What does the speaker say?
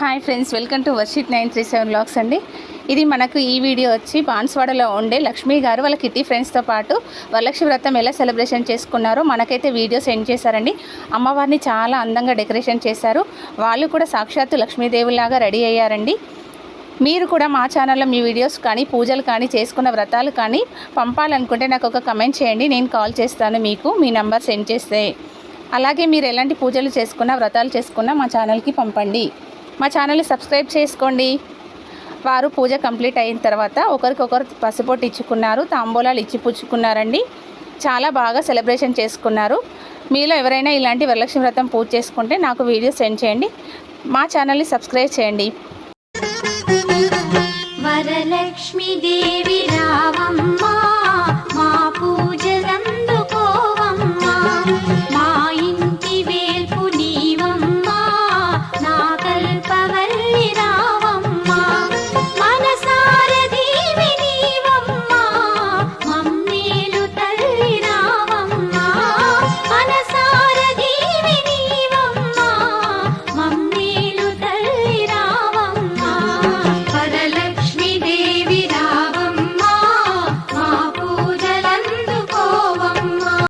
Hi friends welcome to Varshith nine three seven blogs అండి. ఇది మనకు ఈ వీడియో వచ్చి బాన్స్వాడలో ఉండే లక్ష్మి గారు వాళ్ళ కిట్టి ఫ్రెండ్స్తో పాటు వరలక్ష్మి వ్రతం ఎలా సెలబ్రేషన్ చేసుకున్నారో మనకైతే వీడియో సెండ్ చేశారండి. అమ్మవారిని చాలా అందంగా డెకరేషన్ చేశారు. వాళ్ళు కూడా సాక్షాత్తు లక్ష్మీదేవులాగా రెడీ అయ్యారండి. మీరు కూడా మా ఛానల్లో మీ వీడియోస్ కానీ పూజలు కానీ చేసుకున్న వ్రతాలు కానీ పంపాలనుకుంటే నాకు ఒక కమెంట్ చేయండి. నేను కాల్ చేస్తాను మీకు మీ నంబర్ సెండ్ చేస్తే. అలాగే మీరు ఎలాంటి పూజలు చేసుకున్నా వ్రతాలు చేసుకున్నా మా ఛానల్కి పంపండి. మా ఛానల్ని సబ్స్క్రైబ్ చేసుకోండి. వారు పూజ కంప్లీట్ అయిన తర్వాత ఒకరికొకరు పసుపొట్టు ఇచ్చుకున్నారు తాంబూలాలు ఇచ్చి పుచ్చుకున్నారండి. చాలా బాగా సెలబ్రేషన్ చేసుకున్నారు. మీలో ఎవరైనా ఇలాంటి వరలక్ష్మి వ్రతం పూజ చేసుకుంటే నాకు వీడియో సెండ్ చేయండి. మా ఛానల్ని సబ్స్క్రైబ్ చేయండి. వరలక్ష్మి దేవి